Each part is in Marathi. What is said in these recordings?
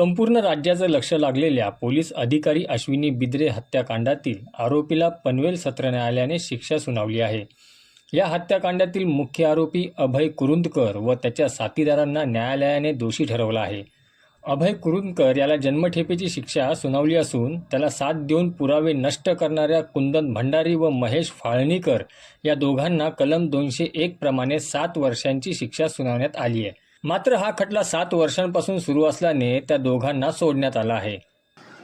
संपूर्ण राज्याचं लक्ष लागलेल्या पोलीस अधिकारी अश्विनी बिद्रे हत्याकांडातील आरोपीला पनवेल सत्र न्यायालयाने शिक्षा सुनावली आहे. या हत्याकांडातील मुख्य आरोपी अभय कुरुंदकर व त्याच्या साथीदारांना न्यायालयाने दोषी ठरवला आहे. अभय कुरुंदकर याला जन्मठेपेची शिक्षा सुनावली असून त्याला साथ देऊन पुरावे नष्ट करणाऱ्या कुंदन भंडारी व महेश फाळणीकर या दोघांना कलम दोनशे एक प्रमाणे सात वर्षांची शिक्षा सुनावण्यात आली आहे. मात्र हा खटला सात वर्षांपासून सुरू असल्याने त्या दोघांना सोडण्यात आला आहे.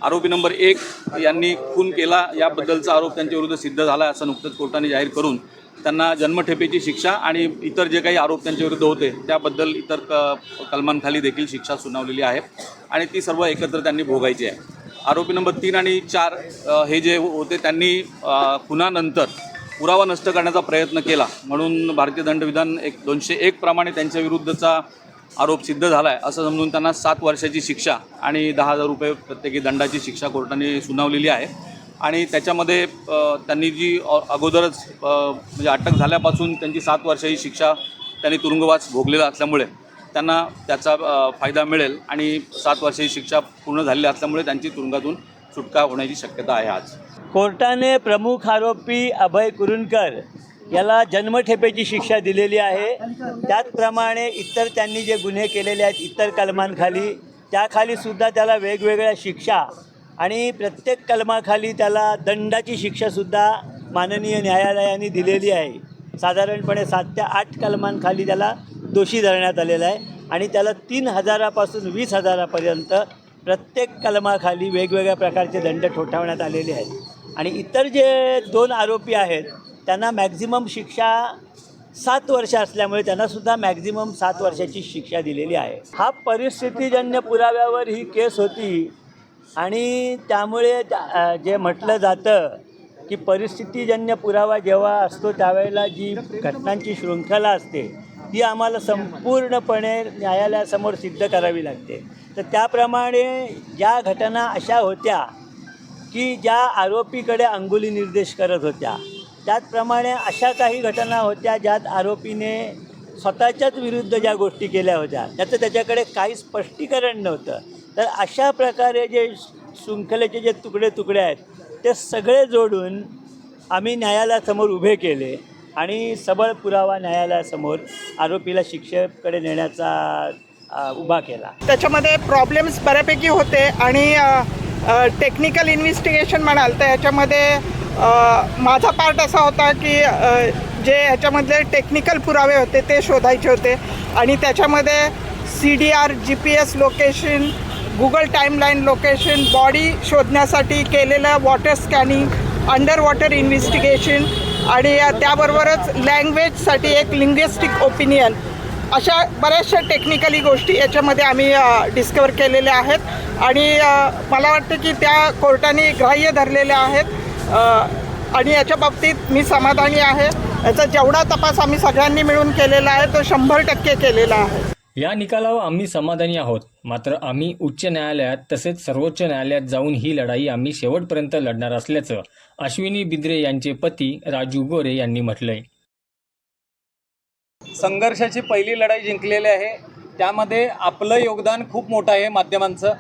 आरोपी नंबर एक यांनी खून केला. याबद्दलचा आरोप त्यांच्याविरुद्ध सिद्ध झाला असं नुकतंच कोर्टाने जाहीर करून त्यांना जन्मठेपेची शिक्षा आणि इतर जे काही आरोप त्यांच्याविरुद्ध होते त्याबद्दल इतर क कलमांखाली देखील शिक्षा सुनावलेली आहे आणि ती सर्व एकत्र त्यांनी भोगायची आहे. आरोपी नंबर तीन आणि चार हे जे होते त्यांनी खुनानंतर पुरावा नष्ट करण्याचा प्रयत्न केला. म्हणून भारतीय दंडविधान एक दोनशे एक प्रमाणे त्यांच्याविरुद्धचा आरोप सिद्ध झाला आहे असं समजून त्यांना सात वर्षाची शिक्षा आणि दहा हजार रुपये प्रत्येकी दंडाची शिक्षा कोर्टाने सुनावलेली आहे. आणि त्याच्यामध्ये त्यांनी जी अगोदरच म्हणजे अटक झाल्यापासून त्यांची सात वर्षाची शिक्षा त्यांनी तुरुंगवास भोगलेला असल्यामुळे त्यांना त्याचा फायदा मिळेल आणि सात वर्षाची शिक्षा पूर्ण झालेली असल्यामुळे त्यांची तुरुंगातून सुटका होण्याची शक्यता आहे आज. कोर्टाने प्रमुख आरोपी अभय कुरुंदकर याला जन्मठेपेची शिक्षा दिलेली आहे. त्याचप्रमाणे इतर त्यांनी जे गुन्हे केलेले आहेत इतर कलमांखाली त्याखाली सुद्धा त्याला वेगवेगळ्या शिक्षा आणि प्रत्येक कलमाखाली त्याला दंडाची शिक्षासुद्धा माननीय न्यायालयाने दिलेली आहे. साधारणपणे सात ते आठ कलमांखाली त्याला दोषी धरण्यात आलेला आहे आणि त्याला तीन हजारापासून वीस हजारापर्यंत प्रत्येक कलमाखाली वेगवेगळ्या प्रकारचे दंड ठोठावण्यात आलेले आहेत. आणि इतर जे दोन आरोपी आहेत त्यांना मॅक्झिमम शिक्षा सात वर्ष असल्यामुळे त्यांनासुद्धा मॅक्झिमम सात वर्षाची शिक्षा दिलेली आहे. हा परिस्थितीजन्य पुराव्यावर ही केस होती आणि त्यामुळे त्या- जे म्हटलं जातं की परिस्थितीजन्य पुरावा जेव्हा असतो त्यावेळेला जी घटनांची शृंखला असते ती आम्हाला संपूर्णपणे न्यायालयासमोर सिद्ध करावी लागते. तर त्याप्रमाणे ज्या घटना अशा होत्या की ज्या आरोपीकडे अंगुली निर्देश करत होत्या. त्याचप्रमाणे अशा काही घटना होत्या ज्यात आरोपीने स्वतःच्याच विरुद्ध ज्या गोष्टी केल्या होत्या त्याचं त्याच्याकडे काही स्पष्टीकरण नव्हतं. तर अशा प्रकारे जे शृंखलेचे जे तुकडे तुकडे आहेत ते सगळे जोडून आम्ही न्यायालयासमोर उभे केले आणि सबळ पुरावा न्यायालयासमोर आरोपीला शिक्षेकडे नेण्याचा उभा केला. त्याच्यामध्ये प्रॉब्लेम्स बऱ्यापैकी होते आणि टेक्निकल इन्व्हेस्टिगेशन म्हणाल तर ह्याच्यामध्ये माझा पार्ट असा होता की जे ह्याच्यामधले टेक्निकल पुरावे होते ते शोधायचे होते आणि त्याच्यामध्ये C D R G P S location Google timeline location body शोधण्यासाठी केलेलं water scanning under water investigation आणि त्याबरोबरच लँग्वेजसाठी एक लिंग्विस्टिक ओपिनियन अशा बऱ्याचशा टेक्निकली गोष्टी याच्यामध्ये आम्ही डिस्कवर केलेल्या आहेत. आणि मला वाटतं की त्या कोर्टाने ग्राह्य धरलेल्या आहेत. आणि याच्या बाबतीत मी समाधानी आहे. याचा जेवढा तपास आम्ही सगळ्यांनी मिळून केलेला आहे तो शंभर टक्के केलेला आहे. या निकालावर आम्ही समाधानी आहोत. मात्र आम्ही उच्च न्यायालयात तसेच सर्वोच्च न्यायालयात जाऊन ही लढाई आम्ही शेवटपर्यंत लढणार असल्याचं अश्विनी बिद्रे यांचे पती राजू गोरे यांनी म्हटलंय. संघर्षाची पहिली लढाई जिंकलेली आहे. त्यामध्ये आपलं योगदान खूप मोठं आहे माध्यमांचं.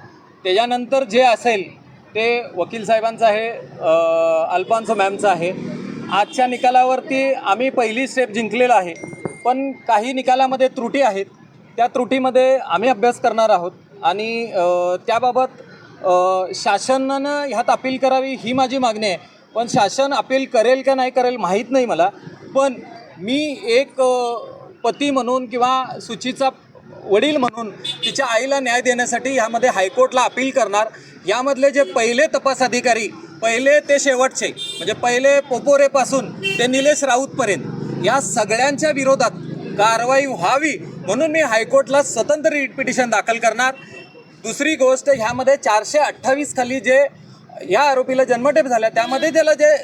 त्याच्यानंतर जे असेल ते वकील साहेबांचं आहे अ, अल्फान्सो मॅमचं आहे. आजच्या निकालावरती आम्ही पहिली स्टेप जिंकलेलं आहे. पण काही निकालामध्ये त्रुटी आहेत. त्या त्रुटीमध्ये आम्ही अभ्यास करणार आहोत. आणि त्याबाबत शासनानं ह्यात अपील करावी ही माझी मागणी आहे. पण शासन अपील करेल का नाही करेल माहीत नाही मला. पण मी एक पती म्हणून किंवा सुचीचा वडील म्हणून तिच्या आईला न्याय देण्यासाठी ह्यामध्ये हायकोर्टला अपील करणार. यामधले जे पहिले तपास अधिकारी पहिले ते शेवटचे म्हणजे पहिले पोपोरेपासून ते निलेश राऊतपर्यंत या सगळ्यांच्या विरोधात कारवाई व्हावी म्हणून मी हायकोर्टला स्वतंत्र रिट पिटिशन दाखल करणार. दुसरी गोष्ट ह्यामध्ये चारशे अठ्ठावीस खाली जे या आरोपीला जन्मठेप झाल्या त्यामध्ये त्याला जे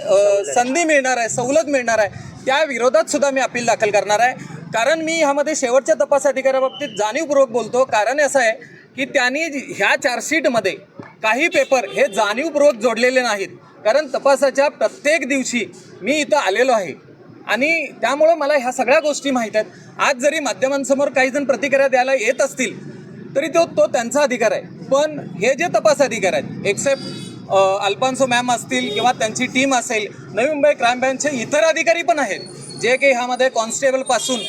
संधी मिळणार आहे सवलत मिळणार आहे त्या विरोधात सुद्धा मी अपील दाखल करणार आहे. कारण मी ह्यामध्ये शेवटच्या तपास अधिकाऱ्याबाबतीत जाणीवपूर्वक बोलतो. कारण असं आहे की त्यांनी ह्या चार्जशीटमध्ये काही पेपर हे जाणीवपूर्वक जोडलेले नाहीत. कारण तपासाच्या प्रत्येक दिवशी मी इथं आलेलो आहे. आणि त्यामुळं मला ह्या सगळ्या गोष्टी माहीत आहेत. आज जरी माध्यमांसमोर काही जण प्रतिक्रिया द्यायला येत असतील तरी तो तो त्यांचा अधिकार आहे. पण हे जे तपास अधिकार आहेत एक्सेप्ट अल्पांसो मॅम असतील किंवा त्यांची टीम असेल नवी मुंबई क्राईम ब्रँचचे इतर अधिकारी पण आहेत जे की ह्यामध्ये कॉन्स्टेबलपासून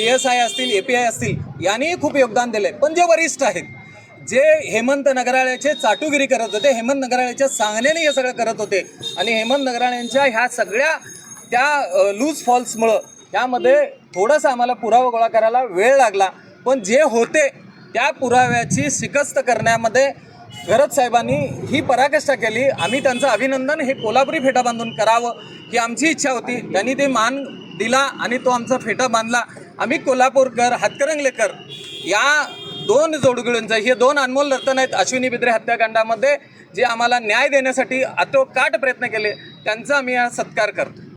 पी एस आय असतील ए पी आय असतील यांनीही खूप योगदान दिलं आहे पण जे वरिष्ठ आहेत जे हेमंत नगराळ्याचे चाटुगिरी करत होते हेमंत नगराळ्याच्या सांगण्याने हे सगळं करत होते आणि हेमंत नगराळ्यांच्या ह्या सगळ्या त्या लूज फॉल्समुळं त्यामध्ये थोडासा आम्हाला पुरावा गोळा करायला वेळ लागला. पण जे होते त्या पुराव्याची शिकस्त करण्यामध्ये गरज साहेबांनी ही पराकाष्ठा केली. आम्ही त्यांचं अभिनंदन हे कोल्हापुरी फेटा बांधून करावं ही आमची इच्छा होती. त्यांनी ते मान दिला आणि तो आमचा फेटा बांधला. आम्ही कोल्हापूरकर हातकरंगलेकर या दोन जोडगिळूंचं हे दोन अनमोल रत्न आहेत अश्विनी बिद्रे हत्याकांडामध्ये जे आम्हाला न्याय देण्यासाठी आटोकाट प्रयत्न केले त्यांचा आम्ही हा सत्कार करतो.